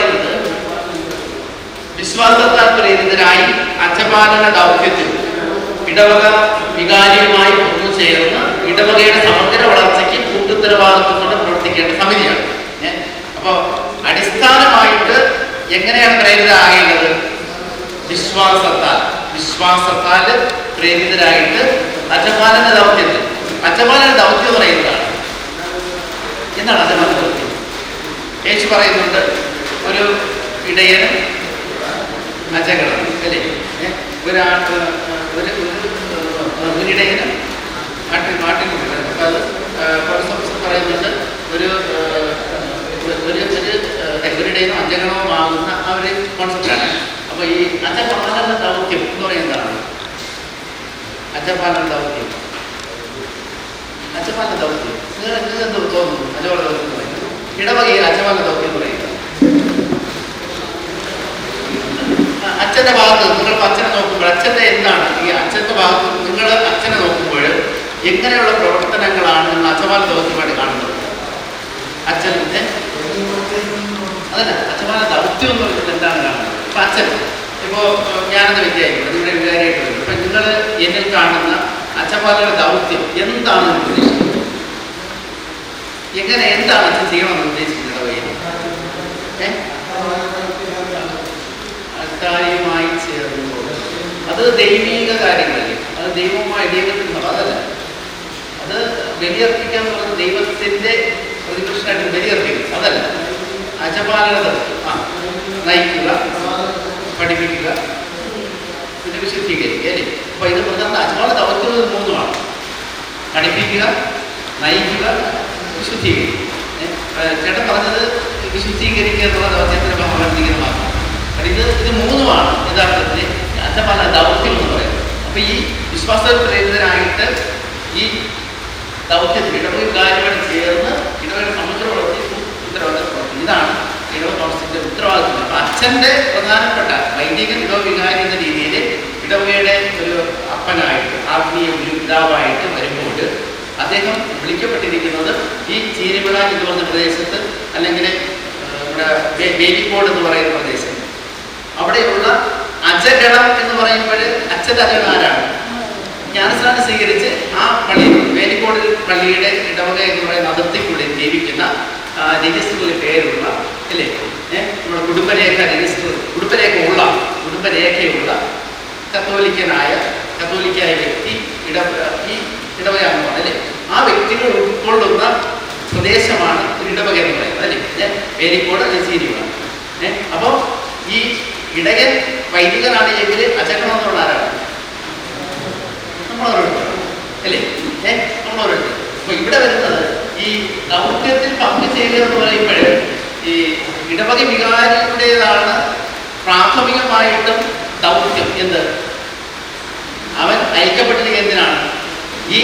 പറയുന്നത് വിശ്വാസത്താൽ പ്രേരിതരായി അച്ചപാലന ദൗത്യത്തിൽ ഇടവക വികാരിയുമായി ഒന്നു ചേർന്ന് ഇടവകയുടെ സമഗ്ര വളർച്ചയ്ക്ക് കൂട്ടുത്തരവാദിത്വത്തോടെ പ്രവർത്തിക്കേണ്ട സമിതിയാണ്. അപ്പോൾ അപ്പോ അടിസ്ഥാനമായിട്ട് എങ്ങനെയാണ് പ്രേരിതരാകേണ്ടത്? വിശ്വാസത്താൽ വിശ്വാസത്താൽ പ്രേരിതരായിട്ട് അച്ചപാലന ദൗത്യത്തിൽ. അച്ചപാലന ദൗത്യം പറയുന്നതാണ്. എന്താണ് അച്ചപാലന ദൗത്യം? യേശു പറയുന്നുണ്ട് ഒരു ഇടയനും മജകളാണ് അല്ലേ? ഒരാട്ട് ഒരു ഒരു ഏ, ഒരിടയനും മാട്ടിൽ മാട്ടിൽ അപ്പം അത് പൗരസംസ്ഥ പറയുന്നുണ്ട് ഒരു ഒരു ഒരു ഏ, ആകുന്ന ആ ഒരു കോൺസെപ്റ്റാണ് അപ്പോൾ ഈ അജപാലന ദൗത്യം എന്ന് പറയുന്നതാണ്. അജപാലന ദൗത്യം. അജപാലന ദൗത്യം. നിങ്ങൾ എന്ത് തോന്നുന്നു? അജപാല ദൗത്യം എന്ന് ഇടവകയിൽ അജപാലന ദൗത്യം എന്ന് അച്ഛന്റെ ഭാഗത്ത് നിങ്ങൾ അച്ഛനെ നോക്കുമ്പോൾ അച്ഛന്റെ എന്താണ് ഈ അച്ഛന്റെ ഭാഗത്ത് നിങ്ങൾ അച്ഛനെ നോക്കുമ്പോൾ എങ്ങനെയുള്ള പ്രവർത്തനങ്ങളാണ് നിങ്ങൾ അച്ഛമാല ദൗത്യമായിട്ട് കാണുന്നത്? അച്ഛന്റെ അതല്ല അച്ഛമാല ദൗത്യം എന്ന് പറയുന്നത് എന്താണ് കാണുന്നത്? ഇപ്പൊ അച്ഛൻ ഇപ്പോ ഞാനെന്ന് വിചാരിക്കുന്നത് നിങ്ങളുടെ വികാരിയായിട്ട് വരും ഇപ്പൊ നിങ്ങൾ എന്നിൽ കാണുന്ന അച്ഛമാലയുടെ ദൗത്യം എന്താണ് ഉദ്ദേശിക്കുന്നത്? എങ്ങനെ എന്താണ് അച്ഛൻ ചെയ്യണമെന്ന് ഉദ്ദേശിക്കുന്നത്? ഏ? ഏഹ് ചേർന്നു അത് ദൈവീക കാര്യങ്ങളല്ലേ? അത് ദൈവവുമായി അതല്ല. അത് ബലിയർപ്പിക്കുക പറയുന്നത് ദൈവത്തിന്റെ പ്രതിപക്ഷനായിട്ട് ബലിയർപ്പിക്കും അതല്ല. അജപാലനത ആ. നയിക്കുക പഠിപ്പിക്കുക പിന്നെ വിശദീകരിക്കുക അല്ലേ? അപ്പൊ ഇത് പ്രധാന അജപാല ദൗത്യം ഇത് മൂന്നുമാണ്. പഠിപ്പിക്കുക നയിക്കുക വിശുദ്ധീകരിക്കുക. ചേട്ടൻ പറഞ്ഞത് വിശുദ്ധീകരിക്കുക എന്നുള്ള ദൗത്യത്തിന്റെ ഭാഗം മാത്രം. അപ്പോൾ ഇത് ഇത് മൂന്നുമാണ് യഥാർത്ഥത്തിൽ അച്ഛപാല ദൗത്യം എന്ന് പറയുന്നത് അപ്പൊ ഈ വിശ്വാസ പ്രേരിതനായിട്ട് ഈ ദൗത്യം ഇടവക കാര്യമായിട്ട് ചേർന്ന് ഇടവയുടെ സമുദ്ര വളർത്തി ഉത്തരവാദിത്തം പ്രവർത്തിക്കും. ഇതാണ് ഇടവ കൗൺസിലിന്റെ ഉത്തരവാദിത്വം. അപ്പൊ അച്ഛന്റെ പ്രധാനപ്പെട്ട വൈദികൻ ഇടവ വികാരി എന്ന രീതിയിൽ ഇടവകയുടെ ഒരു അപ്പനായിട്ട് ആത്മീയ ഒരു പിതാവായിട്ട് വരുമ്പോൾ അദ്ദേഹം വിളിക്കപ്പെട്ടിരിക്കുന്നത് ഈ ചീരിമല എന്ന് പറഞ്ഞ പ്രദേശത്ത് അല്ലെങ്കിൽ നമ്മുടെ ബേബിക്കോട് എന്ന് പറയുന്ന പ്രദേശം അവിടെയുള്ള അജഗണം എന്ന് പറയുമ്പോൾ അച്ഛന്റെ ആരാണ് ജ്ഞാനസ്ഥാനം സ്വീകരിച്ച് ആ പള്ളി വേലിക്കോട് പള്ളിയുടെ ഇടവക എന്ന് പറയുന്ന അതിർത്തിക്കൂടെ ജീവിക്കുന്ന രജിസ്റ്ററിൽ പേരുള്ള അല്ലേ? നമ്മുടെ കുടുംബരേഖ രജിസ്റ്റർ കുടുംബരേഖ ഉള്ള കുടുംബരേഖയുള്ള കത്തോലിക്കനായ കത്തോലിക്കായ വ്യക്തി ഇട ഈ ഇടവകയാണെന്ന് പറയുന്നത് അല്ലേ? ആ വ്യക്തികൾ ഉൾക്കൊള്ളുന്ന പ്രദേശമാണ് ഒരു ഇടവക എന്ന് പറയുന്നത് അല്ലേ? വേലിക്കോട് നസീരിയാണ് ശരിയാണ് അപ്പോൾ ഈ ഇടയൻ വൈദികനാണ് എങ്കിൽ അചക്കണമെന്നുള്ള ആരാണ് നമ്മളോരോരുത്തർ അല്ലേ? ഏ? നമ്മളോരോരുത്തർ അപ്പൊ ഇവിടെ വരുന്നത് ഈ ദൗത്യത്തിൽ പങ്കുചേരുക എന്ന് പറയുമ്പോൾ ഈ ഇടപതി വികാരിയുടേതാണ് പ്രാഥമികമായിട്ടും ദൗത്യം. എന്ത്? അവൻ അയക്കപ്പെട്ടിരിക്കുന്ന എന്തിനാണ്? ഈ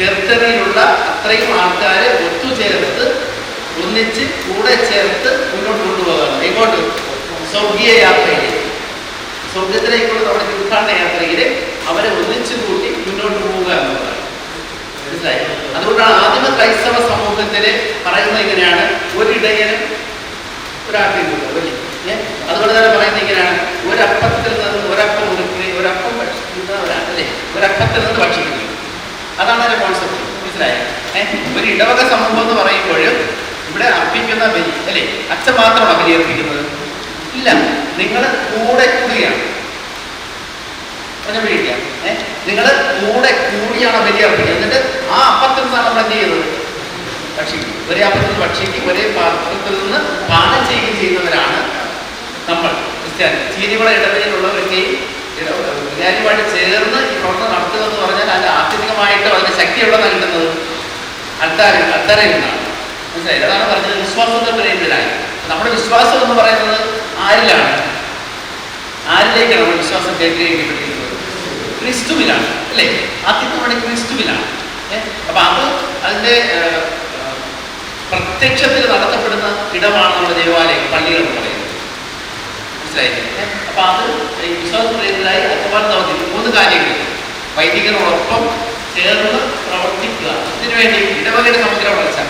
ടെറിട്ടറിയിലുള്ള അത്രയും ആൾക്കാരെ ഒത്തുചേർത്ത് ഒന്നിച്ച് കൂടെ ചേർത്ത് മുന്നോട്ട് കൊണ്ടുപോകാറുണ്ട് എങ്ങോട്ട്? സ്വർഗീയ യാത്രയിലേക്ക്. സ്വർഗത്തിലേക്കുള്ള നമ്മുടെ തീർത്ഥാടന യാത്രയിൽ അവരെ ഒന്നിച്ചു കൂട്ടി മുന്നോട്ട് പോവുക എന്നുള്ളതാണ്. മനസ്സിലായി? അതുകൊണ്ടാണ് ആദിമ ക്രൈസ്തവ സമൂഹത്തിൽ പറയുന്നത് ഇങ്ങനെയാണ്. ഒരിടയനും ഒരാട്ടില്ല വലിയ അതുകൊണ്ട് തന്നെ പറയുന്നത് ഇങ്ങനെയാണ്. ഒരപ്പത്തിൽ നിന്ന് ഒരപ്പം ഒരുക്കി ഒരപ്പം ഭക്ഷിക്കുന്നവരാണ് അല്ലേ? ഒരപ്പത്തിൽ നിന്ന് ഭക്ഷിക്കുന്നത് അതാണ് അതിന്റെ കോൺസെപ്റ്റ് മനസ്സിലായോ? ഒരു ഇടവക സമൂഹം എന്ന് പറയുമ്പോൾ ഇവിടെ അർപ്പിക്കുന്ന ബലി അല്ലേ? അച്ഛൻ മാത്രമാണ് ബലി അർപ്പിക്കുന്നത് ഇല്ല നിങ്ങൾ കൂടെ കൂടിയാണ്. പറഞ്ഞ പിടിക്കുക ഏഹ് നിങ്ങൾ കൂടെ കൂടിയാണ് ബലി എന്നിട്ട് ആ അപ്പത്തിൽ നിന്നാണ് നമ്മൾ എന്ത് ചെയ്യുന്നത് ഭക്ഷിക്കും. ഒരേ അപ്പത്തിൽ നിന്ന് ഭക്ഷിക്കും. ഒരേ പാത്രത്തിൽ നിന്ന് പാനം ചെയ്യുകയും ചെയ്യുന്നവരാണ് നമ്മൾ ക്രിസ്ത്യാനി. ചീനിവള ഇടവയിലുള്ളവരൊക്കെയും വികാരിയുമായിട്ട് ചേർന്ന് ഈ പ്രവർത്തനം നടത്തുക എന്ന് പറഞ്ഞാൽ അതിന്റെ ആത്യന്തികമായിട്ട് ശക്തി ശക്തിയുള്ളതാണ് നൽകുന്നത് അൽത്താരിൽ അൽത്താരയിൽ നിന്നാണ്. മനസ്സിലായി അതാണ് പറഞ്ഞത് വിശ്വാസത്തെ പ്രേരിതരായി. നമ്മുടെ വിശ്വാസം എന്ന് പറയുന്നത് ആരിലാണ്? ആരിലേക്കാണ് നമ്മുടെ വിശ്വാസം കേന്ദ്രീകരിക്കപ്പെട്ടിരിക്കുന്നത്? ക്രിസ്തുവിലാണ് അല്ലേ? ആത്യന്തികമായി ക്രിസ്തുവിലാണ് ഏഹ് അപ്പൊ അത് അതിന്റെ പ്രത്യക്ഷത്തിൽ നടത്തപ്പെടുന്ന ഇടമാണ് നമ്മുടെ ദേവാലയം പള്ളികൾ എന്ന് പറയുന്നത്. മനസ്സിലായില്ലേ? അപ്പൊ അത് അച്ഛന്മാർ നടത്തി മൂന്ന് കാര്യങ്ങൾ. വൈദികരോടൊപ്പം ചേർന്ന് പ്രവർത്തിക്കുക. ഇതിനു ഇടവകയുടെ സമഗ്ര വളർച്ച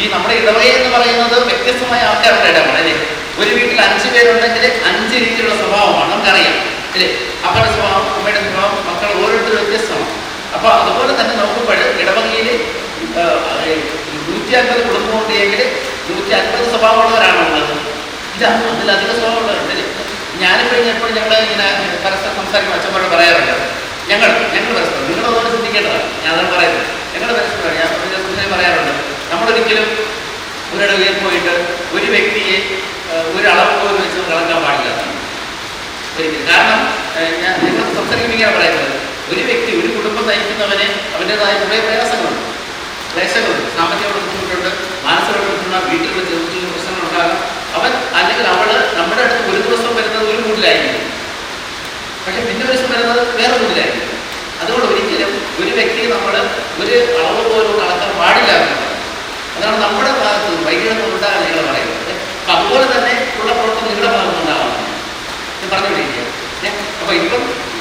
ഈ നമ്മുടെ ഇടവക എന്ന് പറയുന്നത് വ്യത്യസ്തമായ ആൾക്കാരുടെ ഇടമാണ് അല്ലേ? ഒരു വീട്ടിൽ അഞ്ച് പേരുണ്ടെങ്കിൽ അഞ്ച് രീതിയിലുള്ള സ്വഭാവമാണ് നമുക്കറിയാം. അല്ലേ? അപ്പന്റെ സ്വഭാവം അമ്മയുടെ സ്വഭാവം മക്കൾ ഓരോരുത്തരും വ്യത്യസ്തമാണ്. അപ്പൊ അതുപോലെ തന്നെ നോക്കുമ്പോൾ ഇടവകയിൽ നൂറ്റി അൻപത് കുടുംബമുണ്ടെങ്കിൽ നൂറ്റി അൻപത് സ്വഭാവമുള്ളവരാണോ ഉള്ളത് ഇല്ല അതിലധികം സ്വഭാവമുള്ളവരുണ്ട് ഞാനും ഞാനിപ്പോൾ എപ്പോഴും ഞങ്ങൾ ഇങ്ങനെ പരസ്പരം സംസാരിക്കുന്ന അച്ഛന്മാരോട് പറയാറുണ്ട്. ഞങ്ങൾ ഞങ്ങൾ പരസ്പരം നിങ്ങൾ അതുപോലെ ചിന്തിക്കേണ്ടതാണ്. ഞാൻ അതാണ് പറയുന്നത്. ഞങ്ങൾ പരസ്പരം ഞാൻ പറയാറുണ്ട്. നമ്മളൊരിക്കലും ഒരിടവയിൽ പോയിട്ട് ഒരു വ്യക്തിയെ ഏഹ്, ഒരു അളവ് പോലും വെച്ച് കളക്കാൻ പാടില്ല. ശരിക്കും. കാരണം ഞാൻ നിങ്ങൾ സംസാരിക്കുമ്പോൾ പറയുന്നത്. ഒരു വ്യക്തി ഒരു കുടുംബം നയിക്കുന്നവന് അവന്റെതായ കുറേ പ്രയാസങ്ങളുണ്ട്. ക്ലേശങ്ങളുണ്ട്. സാമ്പത്തിക ബുദ്ധിമുട്ടുണ്ട് മാനസിക ബുദ്ധിമുട്ടുണ്ട് വീട്ടിൽ ചെറിയ പ്രശ്നങ്ങളുണ്ടാകാം. അവൻ അല്ലെങ്കിൽ അവൾ നമ്മുടെ അടുത്ത് ഒരു ദിവസം വരുന്നത് ഒരു കൂടുതലായിരിക്കും പക്ഷെ പിന്നെ ദിവസം വരുന്നത് വേറെ കൂടുതലായിരിക്കും അതുകൊണ്ട് ഒരിക്കലും ഒരു വ്യക്തിയെ നമ്മൾ ഒരു അളവ് പോലും കണക്കാൻ പാടില്ല എന്നുള്ളത് അതാണ് നമ്മുടെ ഭാഗത്ത് വൈകിട്ടൊന്നും ഉണ്ടാകാൻ നിങ്ങൾ പറയുന്നത് അപ്പൊ അതുപോലെ തന്നെ ഉള്ള പ്രവർത്തനം നിങ്ങളുടെ ഭാഗത്ത് ഉണ്ടാകണം ഞാൻ പറഞ്ഞുകൊണ്ടിരിക്കുക അപ്പൊ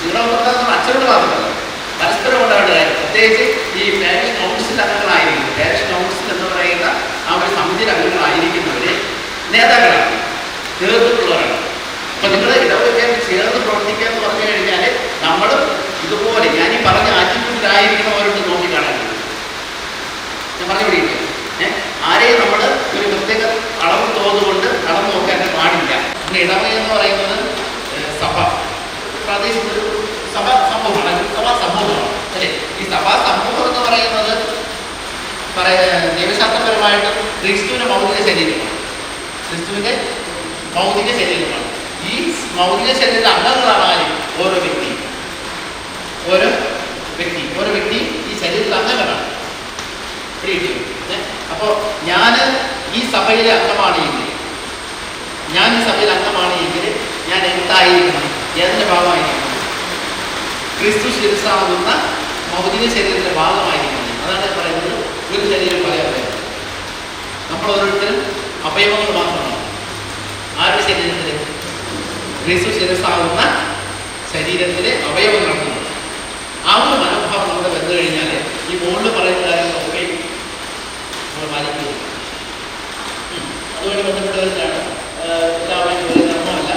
ഭാഗത്ത് അച്ഛനോട് മാത്രമല്ല പരസ്പരം ഉണ്ടാവേണ്ട പ്രത്യേകിച്ച് ഈ പാരിഷ് കൗൺസിൽ അംഗങ്ങളായിരിക്കും. പാരിഷ് കൗൺസിൽ എന്ന് പറയുന്ന ആ ഒരു സമിതിയിൽ അംഗങ്ങളായിരിക്കുന്നവരെ നേതാക്കളാണ്. നേതൃത്വമുള്ളവരാണ് അപ്പൊ നിങ്ങൾ ഇടവകയിൽ ചേർന്ന് പ്രവർത്തിക്കുക എന്ന് പറഞ്ഞു കഴിഞ്ഞാൽ നമ്മൾ ഇതുപോലെ ഞാൻ ഈ പറഞ്ഞ ആറ്റിറ്റ്യൂഡിലായിരിക്കുന്നവരോട് നോക്കിക്കാണാൻ ഞാൻ പറഞ്ഞുകൊണ്ടിരിക്കുക ഏഹ് ആരെയും നമ്മൾ ഒരു പ്രത്യേക അളവ് തോന്നുകൊണ്ട് അളവ് നോക്കാൻ പാടില്ല പിന്നെ ഇടവക എന്ന് പറയുന്നത് ഏഹ്, സഭ പ്രാദേശിക ഒരു സഭ സമൂഹം അല്ലെങ്കിൽ സഭാ സമൂഹം അല്ലേ ഈ സഭാ സമൂഹം എന്ന് പറയുന്നത് പറയ ദൈവശാസ്ത്രപരമായിട്ട് ക്രിസ്തുവിന്റെ മൗലിക ശരീരമാണ്. ക്രിസ്തുവിന്റെ മൗലിക ശരീരമാണ്. ഈ മൗലിക ശരീര അംഗങ്ങളാണ് ഓരോ വ്യക്തി. ഓരോ വ്യക്തി. ഓരോ വ്യക്തി ഈ ശരീരത്തിൽ അംഗങ്ങളാണ്. പിടികിട്ടിയോ? ഏ? അപ്പോ ഞാൻ ഈ സഭയിലെ അംഗമാണ് എങ്കിൽ ഞാൻ ഈ സഭയിൽ അംഗമാണ് എങ്കിൽ ഞാൻ എന്തായിരിക്കണം? എന്റെ ഭാഗമായിരിക്കണം? ക്രിസ്തു ശിരസാകുന്ന ഭൗതിക ശരീരത്തിന്റെ ഭാഗമായിരിക്കണം. അതാണ് പറയുന്നത്. ഒരു ശരീരം പറയാൻ പറയുന്നത് നമ്മൾ ഓരോരുത്തരും അവയവങ്ങൾ മാത്രമാണ്. ആരുടെ ശരീരത്തിൽ ക്രിസ്തു ശിരസാകുന്ന ശരീരത്തിലെ അവയവങ്ങളാണ്. നമ്മൾ. ആ ഒരു മനോഭാവം നമ്മുടെ വന്നു കഴിഞ്ഞാൽ ഈ മുകളിൽ പറയുന്ന കാര്യങ്ങളൊക്കെ നമ്മൾ പാലിക്കുക ഉം. അതുമായി ബന്ധപ്പെട്ടവരാണ് എല്ലാവരും ഒരു ധർമ്മമല്ല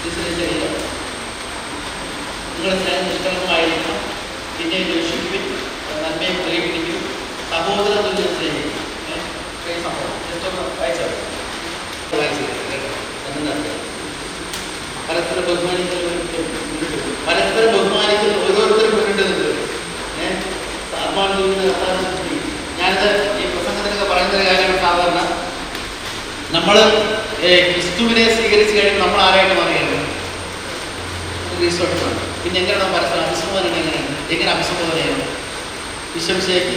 ക്രിസ്തുവിന്റെ ശരീരം നിങ്ങളുടെ സ്നേഹം നിഷ്കളങ്കമായിരിക്കണം. പിന്നെ ദൂഷിപ്പിൻ നന്മയെ പ്രകടിപ്പിക്കും സഹോദര തുല്യ പരസ്പരം ബഹുമാനിക്കുന്ന പരസ്പരം ബഹുമാനിക്കുന്ന ഓരോരുത്തരും മുന്നിട്ട് ഏഹ് ഈ പ്രസംഗത്തിനൊക്കെ പറയുന്ന കാര്യമാണ് സാധാരണ. നമ്മൾ ക്രിസ്തുവിനെ സ്വീകരിച്ചു കഴിയുമ്പോൾ നമ്മൾ ആരായിട്ട് മാറിയാണ് ക്രിസ്തുവാണ് പിന്നെ എങ്ങനെയാണ് പരസ്പരം അഭിസംബോധന എങ്ങനെയാണ് എങ്ങനെ അഭിസംബോധന ചെയ്യണം വിശ്വംശയ്ക്ക്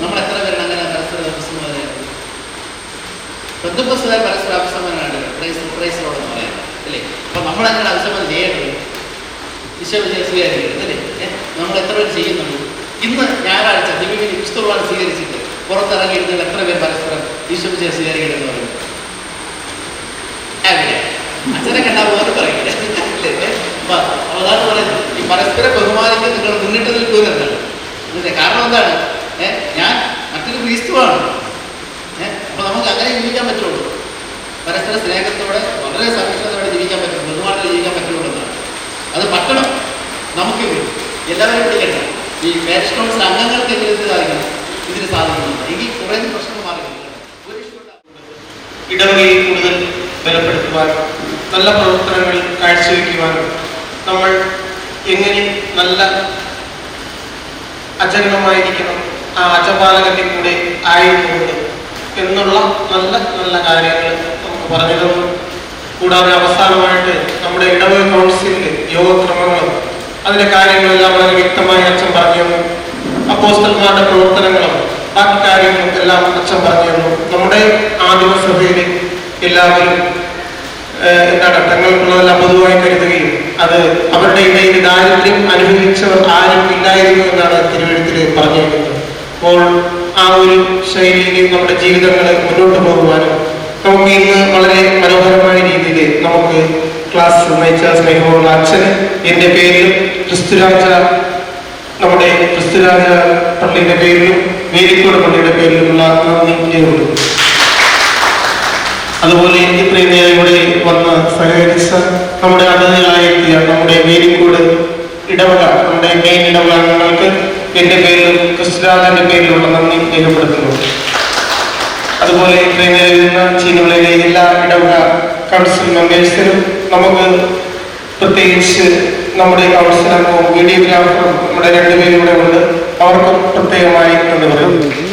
നമ്മൾ എത്ര പേരാണ് അങ്ങനെ പരസ്പരം അഭിസംബോധന ബന്ധുപ്പുസ്തകം പരസ്പര അഭിസംബോധനയാണ് പ്രൈസ് പ്രൈസിലോടെന്ന് പറയാം അല്ലേ? അപ്പൊ നമ്മൾ അങ്ങനെ അഭിസംബോധന ചെയ്യേണ്ടത്? വിശ്വവിജയം സ്വീകരിക്കരുത് അല്ലേ? നമ്മൾ എത്ര പേര് ചെയ്യുന്നുണ്ട് ഇന്ന് ഞായറാഴ്ച ദിവ്യ പുസ്തകമാണ് സ്വീകരിച്ചിട്ട് പുറത്തിറങ്ങിയിരുന്നത് എത്ര പേർ പരസ്പരം വിശ്വവിജയ സ്വീകരിക്കരുതെന്ന് പറയുന്നത് അച്ഛനെ കണ്ടാൽ പോലും പറയില്ല അല്ലേ? ഏ? അപ്പൊ അതാണ് പറയുന്നത് ഈ പരസ്പരം ബഹുമാനിക്കാൻ നിങ്ങൾ മുന്നിട്ട് നിൽക്കൂരെന്നാണ് ഇതിന്റെ കാരണം എന്താണ് ഏഹ് ഞാൻ മറ്റൊരു ക്രിസ്തുവാണ് ഏഹ് അപ്പൊ നമുക്ക് അങ്ങനെ ജീവിക്കാൻ പറ്റുള്ളൂ പരസ്പര സ്നേഹത്തോടെ വളരെ സഹിഷ്ണുതയോടെ ജീവിക്കാൻ പറ്റും ബഹുമാനത്തോടെ ജീവിക്കാൻ പറ്റുള്ളൂ എന്നാണ് അത് പറ്റണം നമുക്ക് എല്ലാവരും പിടിക്കണ്ട ഈ പാരിഷ് കൗൺസിൽ അംഗങ്ങൾക്ക് എങ്ങനെ ഇത് സാധിക്കണം ഇതിന് സാധിക്കുന്നുണ്ട് എങ്കിൽ കുറേ പ്രശ്നങ്ങൾ മാറി ഒരു issue ഉണ്ടാവില്ല. ഇടവകയെ കൂടുതൽ ബലപ്പെടുത്തുവാനും നല്ല പ്രവർത്തനങ്ങൾ കാഴ്ചവെക്കുവാനും നമ്മൾ എങ്ങനെ നല്ല അചരണമായിരിക്കണം ആ അജപാലകന്റെ കൂടെ ആയിട്ടുണ്ട് എന്നുള്ള നല്ല നല്ല കാര്യങ്ങൾ നമുക്ക് പറഞ്ഞു തന്നു. കൂടാതെ അവസാനമായിട്ട് നമ്മുടെ ഇടവക കൗൺസിലിന്റെ യോഗക്രമങ്ങളും അതിന്റെ കാര്യങ്ങളെല്ലാം വളരെ വ്യക്തമായി അച്ഛൻ പറഞ്ഞു തന്നു അപ്പോസ്റ്റന്മാരുടെ പ്രവർത്തനങ്ങളും ബാക്കി കാര്യങ്ങളും എല്ലാം അച്ഛൻ പറഞ്ഞു തന്നു നമ്മുടെ ആദിമസഭയിൽ എല്ലാവരും എന്താണ് തങ്ങൾക്കുള്ളതെല്ലാം പൊതുവായി കരുതുകയും അത് അവരുടെ ഇടയിൽ ദാരിദ്ര്യം അനുഭവിച്ചവർ ആരും ഇല്ലായിരുന്നു എന്നാണ് തിരുവഴുത്തിൽ പറഞ്ഞിരിക്കുന്നത്. അപ്പോൾ ആ ഒരു ശൈലിയിൽ നമ്മുടെ ജീവിതങ്ങളെ മുന്നോട്ട് പോകുവാനും നമുക്ക് ഇന്ന് വളരെ മനോഹരമായ രീതിയിൽ നമുക്ക് ക്ലാസ് നയിച്ച സ്നേഹമുള്ള അച്ഛന് എന്റെ പേരിലും ക്രിസ്തുരാജ നമ്മുടെ ക്രിസ്തുരാജ പള്ളിയുടെ പേരിലും വേലിക്കോട് പള്ളിയുടെ പേരിലുമുള്ള നന്ദി രേഖപ്പെടുത്തുന്നു അതുപോലെ ഇത്രയും നേരം ഇവിടെ വന്ന് സഹകരിച്ച നമ്മുടെ അതിഥികളായെത്തിയ നമ്മുടെ വേലിക്കോട് ഇടവക നമ്മുടെ മെയിൻ ഇടവക അംഗങ്ങൾക്ക് എന്റെ പേരിലും ക്രിസ്തുരാജന്റെ പേരിലുള്ള നന്ദി രേഖപ്പെടുത്തുന്നു. അതുപോലെ ഇത്രയും നേരം ഇരുന്ന ചീനുകളിലെ എല്ലാ ഇടവക കൗൺസിൽ മെമ്പേഴ്സിനും നമുക്ക് പ്രത്യേകിച്ച് നമ്മുടെ കൗൺസിലർ അംഗവും വീഡിയോഗ്രാഫറും നമ്മുടെ രണ്ടുപേരും ഇവിടെ ഉണ്ട്. അവർക്കും പ്രത്യേകമായി നന്ദി പറയുന്നു